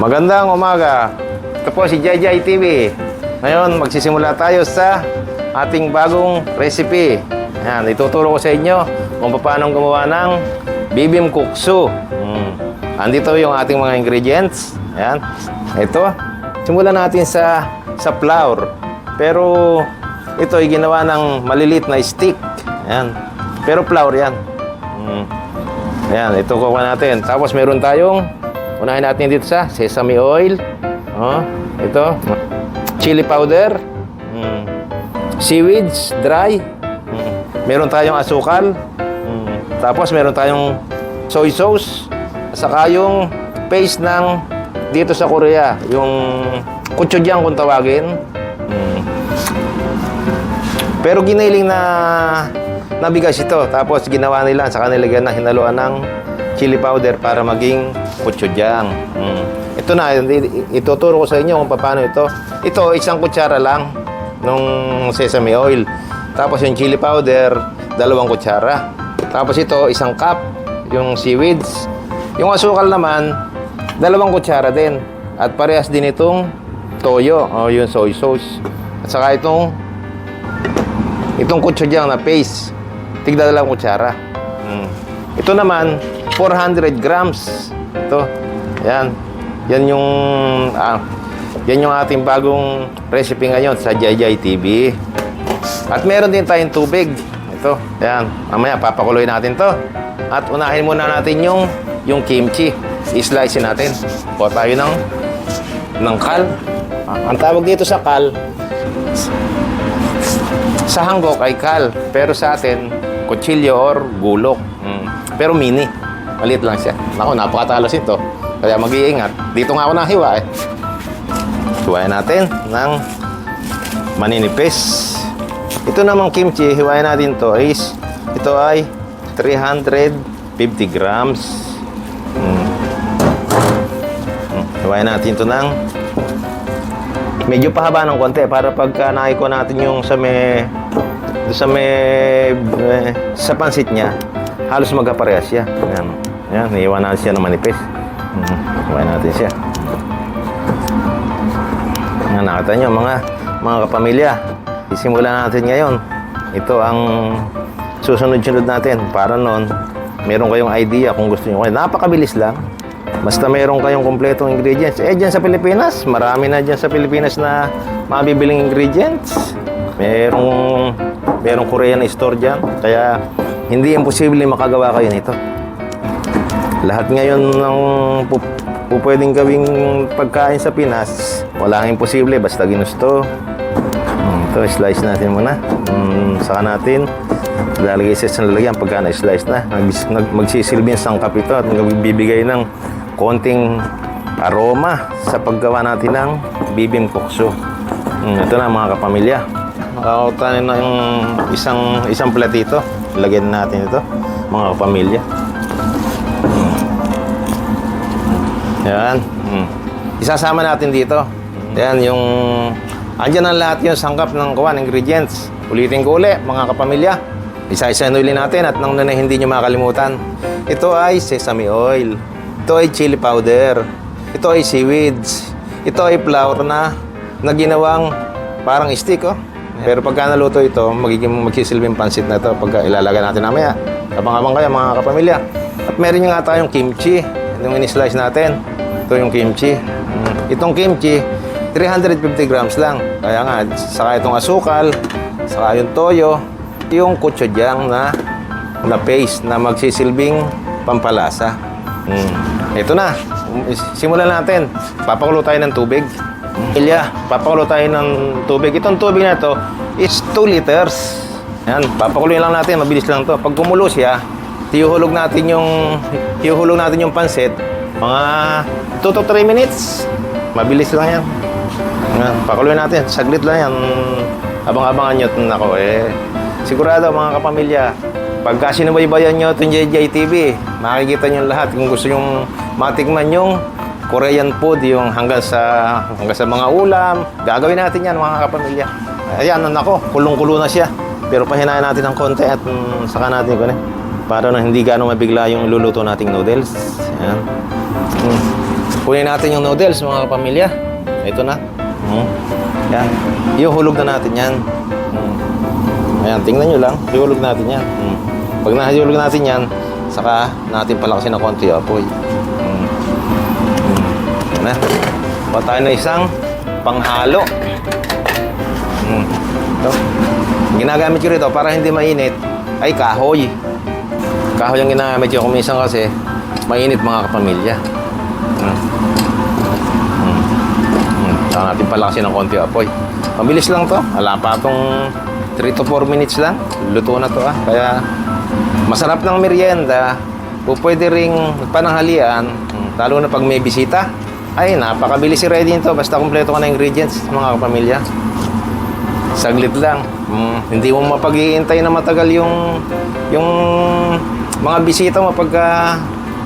Magandang umaga. Ito po si JJ TV. Ngayon, magsisimula tayo sa ating bagong recipe. Yan, ituturo ko sa inyo kung paano gumawa ng bibim kuksu. Mm. Andito yung ating mga ingredients. Yan. Ito. Simulan natin sa sa flour. Pero ito ay ginawa ng malilit na stick. Yan. Pero flour yan. Mm. Ayan, ito kukuha natin. Tapos meron tayong, unahin natin dito sa sesame oil. Oh, ito. Chili powder. Mm. Seaweeds, dry. Mm. Meron tayong asukal. Mm. Tapos meron tayong soy sauce. Saka yung paste ng dito sa Korea. Yung gochujang kung tawagin. Mm. Pero giniling na nabigas ito. Tapos ginawa nila sa kanila na hinaluan ng chili powder para maging gochujang. Mm. Ito na, ituturo ko sa inyo kung paano ito. Ito, isang kutsara lang nung sesame oil. Tapos yung chili powder, dalawang kutsara. Tapos ito, isang cup, yung seaweeds. Yung asukal naman, dalawang kutsara din. At parehas din itong toyo, o yung soy sauce. At saka itong Itong gochujang na paste, tigda dalawang kutsara. Mm. Ito naman, 400 grams. Ito. Yan. Yan yung ah, yan yung ating bagong recipe ngayon sa Jayjay TV. At meron din tayong tubig. Ito. Yan. Mamaya papakuloy natin to. At unahin muna natin yung yung kimchi. I-slice natin. Kuha tayo ng ng kal. Ah, ang tawag dito sa kal, sa hanggok ay kal, pero sa atin, kutsilyo or gulok. Mm. Pero mini. Maliit lang siya. Naku, napakatalas ito. Kaya mag-iingat. Dito nga ako nahiwa eh. Hiwain natin ng maninipis. Ito namang kimchi, hiwain natin to is, ito ay 350 grams. Mm. Mm. Hiwain natin to ng medyo pahaba ng konti para pagka naiko natin yung sa may doon sa may eh, sa pansit niya halos magkaparehas siya. Yan yan iiwan natin siya ng manipis. Hmm. iwan natin siya. Yan nakita nyo mga mga kapamilya isimulan natin ngayon. Ito ang susunod-sunod natin. Para noon meron kayong idea kung gusto nyo napakabilis lang. Basta meron kayong kompletong ingredients. Eh, dyan sa Pilipinas, marami na dyan sa Pilipinas na mabibiling ingredients. Merong, merong Korean store dyan. Kaya, hindi imposible makagawa kayo nito. Lahat ngayon ng pu, pu pwedeng gawing pagkain sa Pinas, walang imposible basta ginusto. Hmm, Ito, slice natin muna. Hmm, saka natin lalagay sa isang lalagyan pagka na-slice na. Nag, magsisilbi ng sangkap ito at magbibigay ng konting aroma sa paggawa natin ng bibim kukso. Mm, ito na mga kapamilya. Nakakautanin na yung isang, isang platito. Lagyan natin ito, mga kapamilya. Mm. Yan. Mm. Isasama natin dito. Yan yung... Andyan ang lahat yung sangkap ng kuwan, ingredients. Ulitin ko uli, mga kapamilya. Isa-isa uli natin at nang na hindi nyo makalimutan. Ito ay sesame oil. Ito ay chili powder. Ito ay seaweeds. Ito ay flour na, na ginawang parang stick, oh. Pero pagka naluto ito, magiging magsisilbing pansit na ito pagka ilalagay natin namaya. Abang-abang kayo mga kapamilya. At meron nga tayong kimchi. Yung in-slice natin. Ito yung kimchi. Mm. Itong kimchi, 350 grams lang. Kaya nga, saka itong asukal, saka yung toyo, yung gochujang na na paste na magsisilbing pampalasa. Mm. Ito na. Simulan natin. Papakulo tayo ng tubig. Ilya, papakulo tayo ng tubig. Itong tubig na to is 2 liters. Yan, papakuloy lang natin. Mabilis lang to. Pag kumulo siya, tiyuhulog natin yung tiyuhulog natin yung pansit. Mga 2 to 3 minutes. Mabilis lang yan. Yan, pakuloy natin. Saglit lang yan. Abang-abangan nyo. Nako eh. Sigurado mga kapamilya, pagka sinubaybayan nyo itong JJ TV, makikita nyo lahat kung gusto nyo matikman yung Korean food, yung hanggang sa hanggang sa mga ulam. Gagawin natin yan mga kapamilya. Ayan, nako, kulong-kulo na siya. Pero pahinayan natin ng konti at mm, saka natin ko Para na hindi gano'ng mabigla yung luluto nating noodles. Ayan. Mm. Kunin natin yung noodles, mga kapamilya. Ito na. Mm. Yan. Ihuhulog na natin yan. Mm. Ayan, tingnan nyo lang. Ihulog natin yan. Mm. Pag nahihulog natin yan, saka natin palakasin ng konti apoy. Mm. Kuha tayo na isang panghalo. Mm. Ito. Ginagamit ko rito para hindi mainit ay kahoy. Kahoy ang ginagamit ko kuminsan kasi mainit mga kapamilya. Mm. Mm. Mm. Saka natin palakasin ng konti apoy. Mabilis lang to. Wala pa itong 3 to 4 minutes lang. Luto na to ah. Kaya masarap ng merienda. O pwede ring pananghalian. Mm, Lalo na pag may bisita. Ay, napakabilis i-ready nito. Basta kumpleto ka na ingredients, mga kapamilya. Saglit lang. Mm, hindi mo mapag-iintay na matagal yung yung mga bisita mo pagka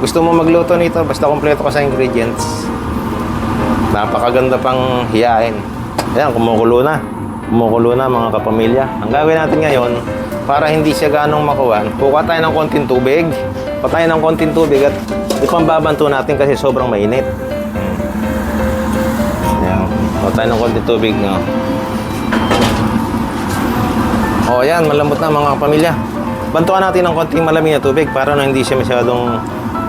gusto mo magluto nito. Basta kumpleto ka sa ingredients. Napakaganda pang hiyain. Ayan, kumukulo na. Kumukulo na mga kapamilya. Ang gagawin natin ngayon, para hindi siya ganong makuha, kukuha tayo ng konting tubig. Patay ng konting tubig at ipambabanto natin kasi sobrang mainit. Kuha tayo ng konting tubig. No? O yan, malambot na mga kapamilya. Bantuan natin ng konting malamig na tubig para na hindi siya masyadong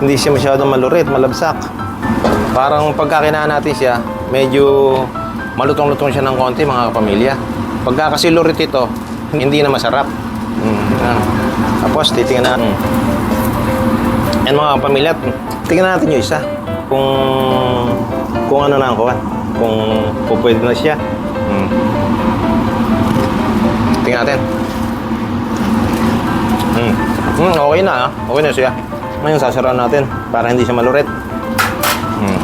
hindi siya masyadong malurit, malabsak. Parang pagkakinaan natin siya, medyo malutong-lutong siya ng konti mga kapamilya. Pagka kasi lurit ito, hindi na masarap. Mm, yan. Tapos titingnan natin. Yan mga kapamilya, tingnan natin yung isa. Kung kung ano na ang kuha. Kung pupwede na siya. Mm. Tingnan natin. Hmm. Hmm, okay na ah. Okay na siya. Ngayon sasarawan natin para hindi siya malurit. Hmm.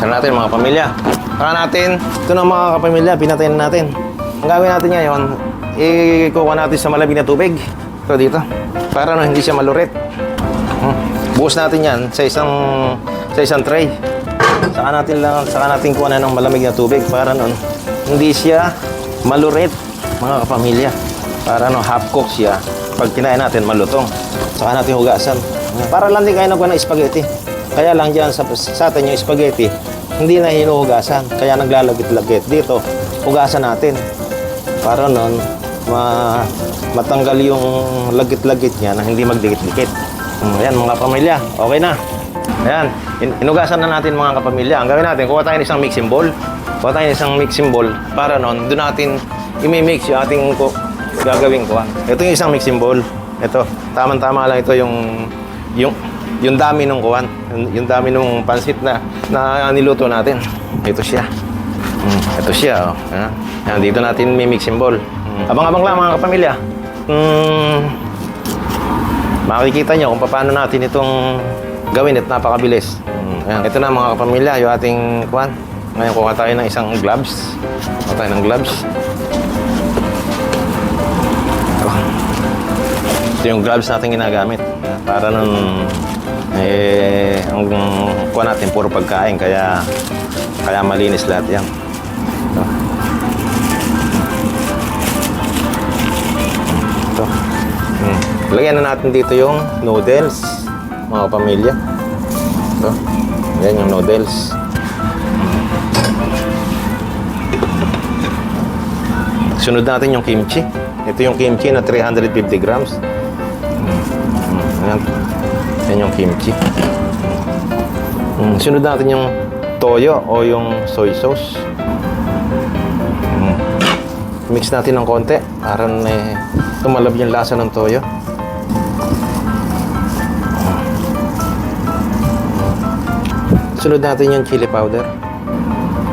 Sarawan natin mga pamilya. Saka natin, ito na mga kapamilya, pinatayin na natin. Ang gawin natin ngayon, ikukuha natin sa malamig na tubig. Ito dito. Para no, hindi siya malurit. Hmm. Buhos natin yan sa isang sa isang tray. Saka natin lang, saka natin kuha na ng malamig na tubig para nun hindi siya malurit mga kapamilya. Para no half cook siya. Pag kinain natin malutong. Saka natin hugasan. Para lang din kayo nagkuha ng spaghetti. Kaya lang dyan sa, sa atin yung spaghetti, hindi na hinuhugasan. Kaya naglalagit-lagit. Dito, hugasan natin. Para nun, ma matanggal yung lagit-lagit niya na hindi magdikit-dikit. Mm, Ayan mga pamilya, okay na. Ayan, in- inugasan na natin mga kapamilya. Ang gawin natin, kuha tayo ng isang mixing bowl. Kuha tayo ng isang mixing bowl para nun, doon natin imimix yung ating ko, gagawin ko. Ito yung isang mixing bowl. Ito, tamang-tama lang ito yung yung yung dami ng kuwan, yung, yung dami ng pansit na na niluto natin. Ito siya. Mm, ito siya, oh. Ayan. Ayan, dito natin may mixing bowl. Mm. Abang-abang lang mga kapamilya. Mm, makikita nyo kung paano natin itong gawin at napakabilis. Mm, ayan. Ito na mga kapamilya, yung ating kuwan. Ngayon kuha tayo ng isang gloves. Kuha tayo ng gloves. Ito. Yung gloves natin ginagamit. Para nun, eh, ang kuha natin puro pagkain, kaya kaya malinis lahat yan. Ito. Ito. Hmm. Lagyan na natin dito yung noodles, mga pamilya. Ito. Yan yung noodles. Sunod natin yung kimchi. Ito yung kimchi na 350 grams. Mm. Mm. Ayan. Yan yung kimchi. Mm. Sunod natin yung toyo o yung soy sauce. Mm. Mix natin ng konti para eh, tumalab yung lasa ng toyo. Sunod natin yung chili powder.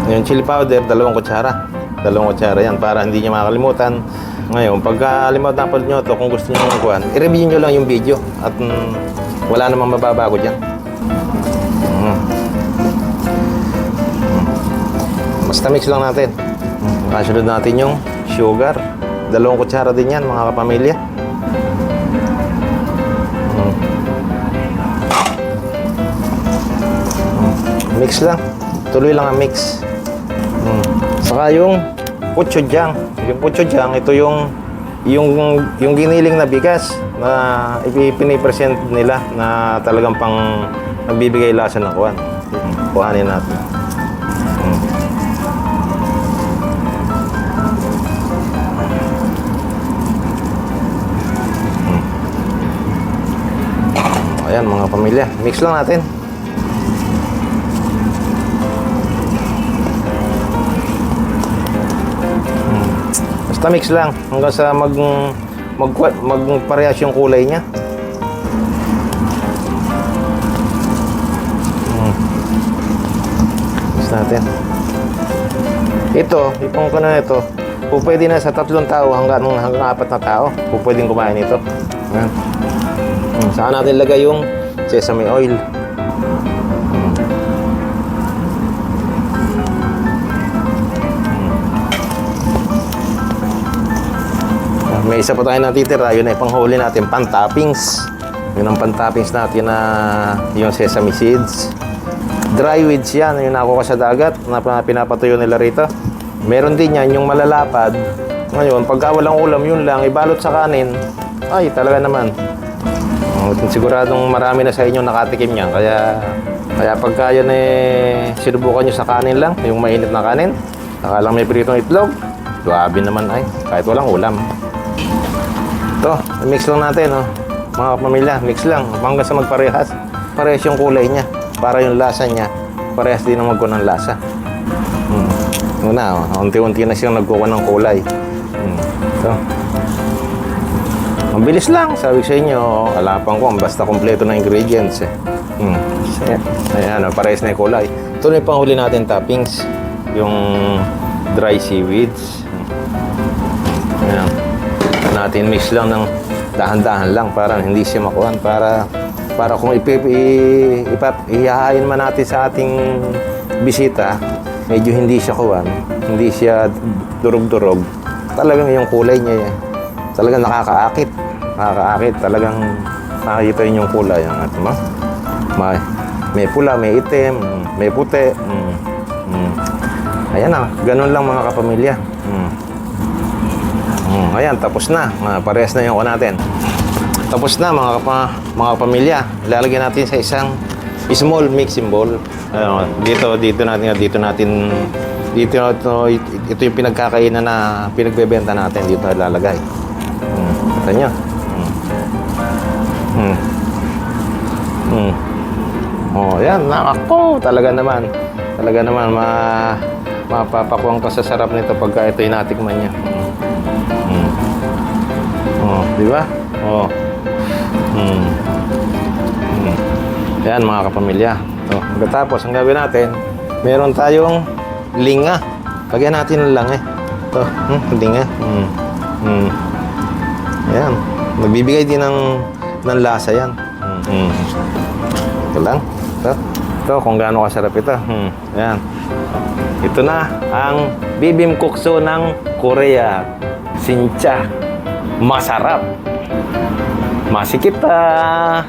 Yung chili powder, dalawang kutsara. Dalawang kutsara yan para hindi nyo makakalimutan. Ngayon, pagka limutan nyo to kung gusto nyo ng kuhan, i-review nyo lang yung video at mm, wala namang mababago dyan. Mm. Mm. Basta mix lang natin. Mm. Kasunod natin yung sugar. Dalawang kutsara din yan, mga kapamilya. Mix lang. Tuloy lang ang mix. Mm. Saka yung puchojang. Yung puchojang, ito yung yung yung giniling na bigas na ipinipresent nila na talagang pang nagbibigay lasa ng kuwan. Kuhanin natin. Hmm. Hmm. Ayan mga pamilya, mix lang natin. Basta mix lang hanggang sa mag mag magparehas yung kulay niya. Mix natin. Ito, itong ko na ito, po pwede na sa tatlong tao hanggang, hanggang apat na tao. Po pwedeng kumain ito. Ayan. Hmm, Saan natin lagay yung sesame oil? May isa pa tayo natitira, yun ay panghuli natin, pan-toppings. Yun ang pan-toppings natin na yung sesame seeds. Dry weeds yan, yung nakuha sa dagat na pa- pinapatuyo nila rito. Meron din yan, yung malalapad. Ngayon, pagka walang ulam, yun lang, ibalot sa kanin. Ay, talaga naman. Oh, siguradong marami na sa inyo nakatikim yan. Kaya, kaya pagka yan eh, sinubukan nyo sa kanin lang, yung mainit na kanin, saka lang may pritong itlog, grabe naman ay, kahit walang ulam. Ito, mix lang natin, oh. mga pamilya, mix lang, hanggang sa magparehas. Parehas yung kulay niya, para yung lasa niya, parehas din ang magkuha ng lasa. Hmm. Una, oh, unti-unti na siyang nagkuha ng kulay. Hmm. Ito. Ang bilis lang, sabi sa inyo, alapan ko, basta kompleto na ingredients eh. Hmm. Ayan, ayan oh, parehas na yung kulay. Ito na yung panghuli natin toppings, yung dry seaweeds. Hmm. Ayan. Natin mix lang ng dahan-dahan lang para hindi siya makuhan para para kung ipip, ipap, ihahain man natin sa ating bisita, medyo hindi siya kuhan, hindi siya durog-durog. Talagang yung kulay niya, talagang nakakaakit. Nakakaakit, talagang nakikita yun yung kulay. Ang ato mo. May, may pula, may itim, may puti. Mm, mm. Ayan na, ganun lang mga kapamilya. Mm. Mm, ayan, tapos na. Ah, parehas na yung natin. Tapos na mga kapa, mga pamilya. Ilalagay natin sa isang small mixing bowl. Ayun, dito dito natin dito natin dito ito, ito yung pinagkakainan na pinagbebenta natin dito ilalagay. Hmm. Kita nyo? Hmm. Hmm. Hmm. Oh, yan. Ako, talaga naman. Talaga naman, ma mapapakuwang ka sa sarap nito pagka ito inatikman niya. Hmm. Oh? Oh. Hmm. Hmm. Yan mga kapamilya. Oh, pagkatapos, ang gagawin natin, meron tayong linga. Lagyan natin ng lang eh. Ito, hmm, linga. Hmm. Hmm. Yan. Nagbibigay din ng, ng lasa yan. Hmm. Ito lang. Ito. Ito, kung gaano kasarap ito. Hmm. Yan. Ito na ang bibim kukso ng Korea. Sincha. Masarap. Masikip ah.